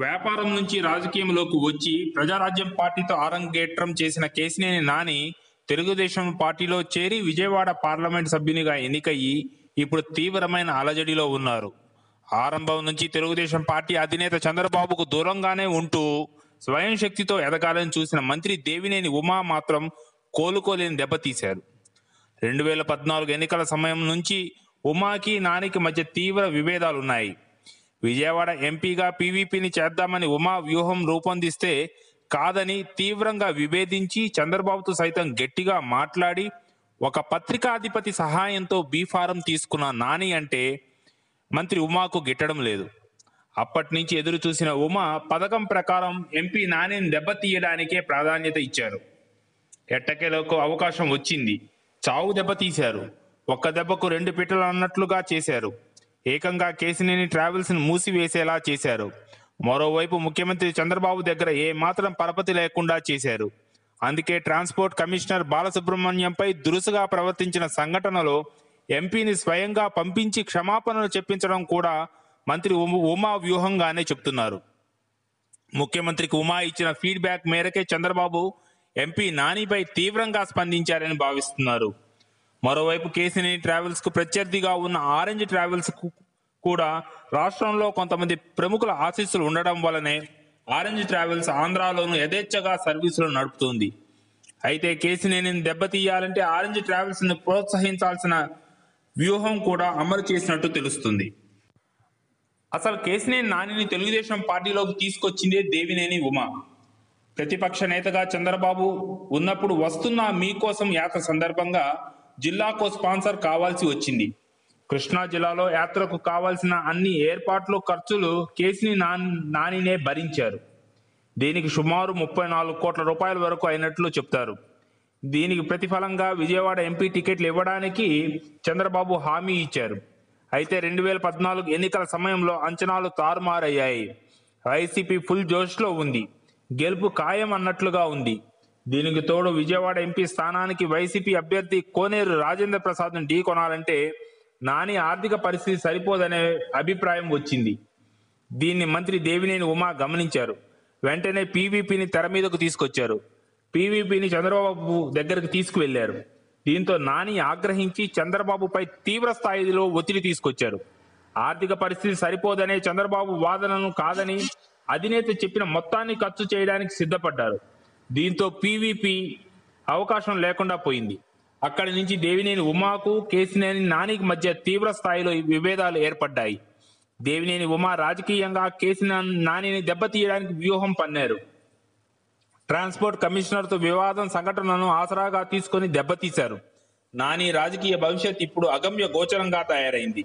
వ్యాపారం నుంచి రాజకీయంలోకి వచ్చి ప్రజారాజ్యం పార్టీతో ఆరంగేట్రం చేసిన కేసినేని నాని తెలుగుదేశం పార్టీలో చేరి విజయవాడ పార్లమెంట్ సభ్యునిగా ఎన్నికయ్యి ఇప్పుడు తీవ్రమైన అలజడిలో ఉన్నారు. ఆరంభం నుంచి తెలుగుదేశం పార్టీ అధినేత చంద్రబాబుకు దూరంగానే ఉంటూ స్వయం శక్తితో ఎదగాలని చూసిన మంత్రి దేవినేని ఉమా మాత్రం కోలుకోలేని దెబ్బతీశారు రెండు వేల పద్నాలుగు ఎన్నికల సమయం నుంచి ఉమాకి నానికి మధ్య తీవ్ర విభేదాలున్నాయి. విజయవాడ ఎంపీగా పీవీపీని చేద్దామని ఉమా వ్యూహం రూపొందిస్తే కాదని తీవ్రంగా విభేదించి చంద్రబాబుతో సైతం గట్టిగా మాట్లాడి ఒక పత్రికాధిపతి సహాయంతో బీఫారం తీసుకున్న నాని అంటే మంత్రి ఉమాకు గిట్టడం లేదు. అప్పటి నుంచి ఎదురు చూసిన ఉమా పథకం ప్రకారం ఎంపీ నానిని దెబ్బతీయడానికే ప్రాధాన్యత ఇచ్చారు. ఎట్టకేలకు అవకాశం వచ్చింది. చావు దెబ్బతీశారు. ఒక్క దెబ్బకు రెండు పిట్టలు అన్నట్లుగా చేశారు. ఏకంగా కేసినేని ట్రావెల్స్ను మూసివేసేలా చేశారు. మరోవైపు ముఖ్యమంత్రి చంద్రబాబు దగ్గర ఏమాత్రం పరపతి లేకుండా చేశారు. అందుకే ట్రాన్స్పోర్ట్ కమిషనర్ బాలసుబ్రహ్మణ్యంపై దురుసుగా ప్రవర్తించిన సంఘటనలో ఎంపీని స్వయంగా పంపించి క్షమాపణలు చెప్పించడం కూడా మంత్రి ఉమ- ఉమా వ్యూహంగానే చెప్తున్నారు. ముఖ్యమంత్రికి ఉమా ఇచ్చిన ఫీడ్బ్యాక్ మేరకే చంద్రబాబు ఎంపీ నానిపై తీవ్రంగా స్పందించారని భావిస్తున్నారు. మరోవైపు కేసీని ట్రావెల్స్కు ప్రత్యర్థిగా ఉన్న ఆరెంజ్ ట్రావెల్స్కు కూడా రాష్ట్రంలో కొంతమంది ప్రముఖుల ఆశీస్సులు ఉండడం వల్లనే ఆరెంజ్ ట్రావెల్స్ ఆంధ్రాలోను యథేచ్ఛగా సర్వీసులు నడుపుతుంది. అయితే కేసినేనిని దెబ్బతీయాలంటే ఆరెంజ్ ట్రావెల్స్ను ప్రోత్సహించాల్సిన వ్యూహం కూడా అమలు చేసినట్టు తెలుస్తుంది. అసలు కేసినేని నానిని తెలుగుదేశం పార్టీలోకి తీసుకొచ్చిందే దేవినేని ఉమ. ప్రతిపక్ష నేతగా చంద్రబాబు ఉన్నప్పుడు వస్తున్న మీకోసం యాత్ర సందర్భంగా జిల్లాకు స్పాన్సర్ కావాల్సి వచ్చింది. కృష్ణా జిల్లాలో యాత్రకు కావాల్సిన అన్ని ఏర్పాట్లు ఖర్చులు కేసుని నానినే భరించారు. దీనికి సుమారు ముప్పై నాలుగు కోట్ల రూపాయల వరకు అయినట్లు చెప్తారు. దీనికి ప్రతిఫలంగా విజయవాడ ఎంపీ టికెట్లు ఇవ్వడానికి చంద్రబాబు హామీ ఇచ్చారు. అయితే రెండు వేల పద్నాలుగు ఎన్నికల సమయంలో అంచనాలు తారుమారయ్యాయి. వైసీపీ ఫుల్ జోష్లో ఉంది. గెలుపు ఖాయం అన్నట్లుగా ఉంది. దీనికి తోడు విజయవాడ ఎంపీ స్థానానికి వైసీపీ అభ్యర్థి కోనేరు రాజేంద్ర ప్రసాద్ను ఢీ కొనాలంటే నాని ఆర్థిక పరిస్థితి సరిపోదనే అభిప్రాయం వచ్చింది. దీన్ని మంత్రి దేవినేని ఉమా గమనించారు. వెంటనే పీవీపీని తెర మీదకు తీసుకొచ్చారు. పీవీపీని చంద్రబాబు దగ్గరకు తీసుకువెళ్ళారు. దీంతో నాని ఆగ్రహించి చంద్రబాబుపై తీవ్ర స్థాయిలో ఒత్తిడి తీసుకొచ్చారు. ఆర్థిక పరిస్థితి సరిపోదనే చంద్రబాబు వాదనను కాదని అధినేత చెప్పిన మొత్తాన్ని ఖర్చు చేయడానికి సిద్ధపడ్డారు. దీంతో పీవీపీ అవకాశం లేకుండా పోయింది. అక్కడి నుంచి దేవినేని ఉమాకు కేసినేని నానికి మధ్య తీవ్ర స్థాయిలో విభేదాలు ఏర్పడ్డాయి. దేవినేని ఉమా రాజకీయంగా కేసినేని నానిని దెబ్బతీయడానికి వ్యూహం పన్నారు. ట్రాన్స్పోర్ట్ కమిషనర్తో వివాదం సంఘటనను ఆసరాగా తీసుకొని దెబ్బతీశారు. నాని రాజకీయ భవిష్యత్ ఇప్పుడు అగమ్య గోచరంగా తయారైంది.